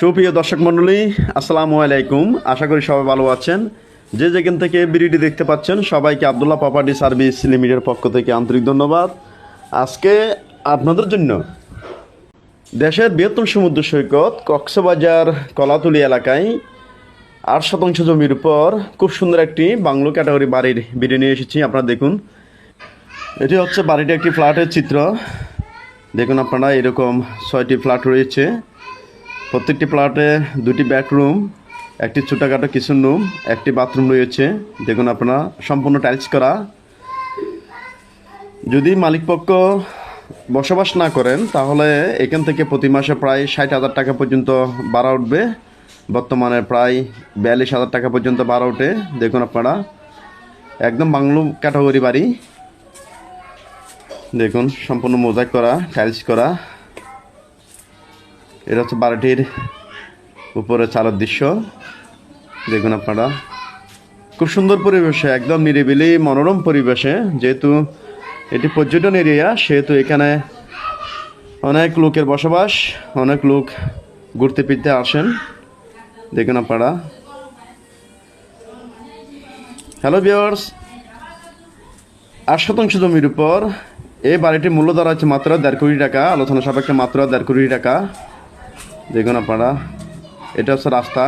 সুপ্রিয় দর্শক মণ্ডলী, আসসালামু আলাইকুম। আশা করি সবাই ভালো আছেন। যে যেখান থেকে বিডিটি দেখতে পাচ্ছেন, সবাইকে আবদুল্লাহ প্রপার্টি সার্ভিস লিমিটেডের পক্ষ থেকে আন্তরিক ধন্যবাদ। আজকে আপনাদের জন্য দেশের বৃহত্তম সমুদ্র সৈকত কক্সবাজার কলাতুলি এলাকায় আট শতাংশ জমির উপর খুব সুন্দর একটি বাংলো ক্যাটাগরি বাড়ির ভিডিও নিয়ে এসেছি। আপনারা দেখুন। এটি হচ্ছে বাড়িটি একটি ফ্ল্যাটের চিত্র। দেখুন আপনারা, এরকম ছয়টি ফ্ল্যাট রয়েছে। প্রত্যেকটি ফ্ল্যাটে দুটি বেডরুম একটি ছোটোখাটো কিচেন রুম একটি বাথরুম রয়েছে। দেখুন আপনারা, সম্পূর্ণ টাইলস করা। যদি মালিকপক্ষ বসবাস না করেন, তাহলে এখান থেকে প্রতি মাসে প্রায় ষাট হাজার টাকা পর্যন্ত ভাড়া উঠবে। বর্তমানে প্রায় বিয়াল্লিশ হাজার টাকা পর্যন্ত ভাড়া উঠে। দেখুন আপনারা, একদম বাংলো ক্যাটাগরি বাড়ি। দেখুন, সম্পূর্ণ মোজাইক করা টাইলস করা। এটা হচ্ছে বাড়িটির উপরে চালের দৃশ্য। দেখুন আপনারা। খুব সুন্দর পরিবেশে, একদম নিরিবিলি, মনোরম পরিবেশে, যেহেতু এটি পর্যটন এরিয়া, সেহেতু এখানে অনেক লোকের বসবাস, অনেক লোক ঘুরতে ফিরতে আসেন। দেখুন আপনারা। হ্যালো ভিওর্স আট শতাংশ জমির উপর এই বাড়িটির মূল্য হচ্ছে মাত্র দেড় কোটি টাকা, আলোচনা সাপেক্ষে মাত্র দেড় কোটি টাকা। দেখুন আপনারা, এটা হচ্ছে রাস্তা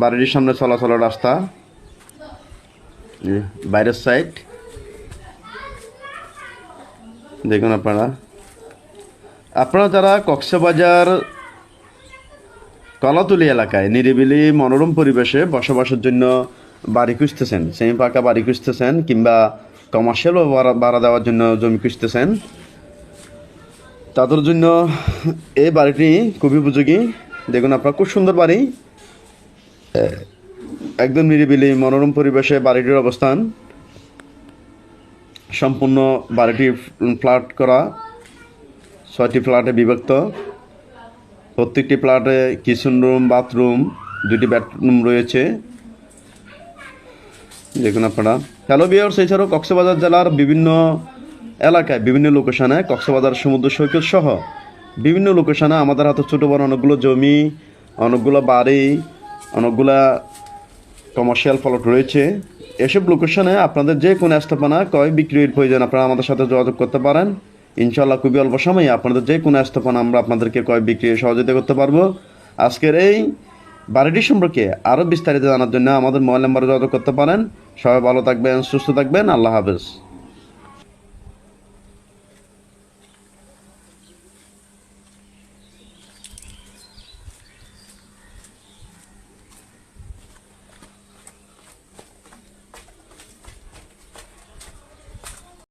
বাড়ির সামনে চলাচলের রাস্তা। বাইরের সাইড দেখুন আপনারা। আপনারা যারা কক্সবাজার, কলাতুলি এলাকায় নিরিবিলি মনোরম পরিবেশে বসবাসের জন্য বাড়ি খুঁজতেছেন, সেমি পাকা বাড়ি খুঁজতেছেন, কিংবা কমার্শিয়াল ভাড়া দেওয়ার জন্য জমি খুঁজতেছেন তাদের জন্য এই বাড়িটি খুবই উপযোগী। দেখুন আপনার খুব সুন্দর বাড়ি। একদম নিরিবিলি, মনোরম পরিবেশে বাড়িটির অবস্থান। সম্পূর্ণ বাড়িটি ফ্ল্যাট করা, ছয়টি ফ্ল্যাটে বিভক্ত। প্রত্যেকটি ফ্ল্যাটে কিচেন রুম বাথরুম দুটি বেডরুম রয়েছে। দেখুন আপনারা। হ্যালো বিয়ার্স এছাড়াও কক্সবাজার জেলার বিভিন্ন এলাকায় বিভিন্ন লোকেশনে কক্সবাজার সমুদ্র সৈকত সহ বিভিন্ন লোকেশনে আমাদের হাতে ছোটো বড় অনেকগুলো জমি, অনেকগুলো বাড়ি, অনেকগুলা কমার্শিয়াল ফলট রয়েছে। এসব লোকেশনে আপনাদের যে কোনো স্থাপনা কয় বিক্রির প্রয়োজন, আপনারা আমাদের সাথে যোগাযোগ করতে পারেন। ইনশাল্লাহ খুবই অল্প সময়ে আপনাদের যে কোনো স্থাপনা আমরা আপনাদেরকে কয় বিক্রি সহযোগিতা করতে পারব। আজকের এই বাড়িটি সম্পর্কে আরও বিস্তারিত জানার জন্য আমাদের মোবাইল নাম্বারে যোগাযোগ করতে পারেন। সবাই ভালো থাকবেন, সুস্থ থাকবেন, আল্লাহ হাফেজ।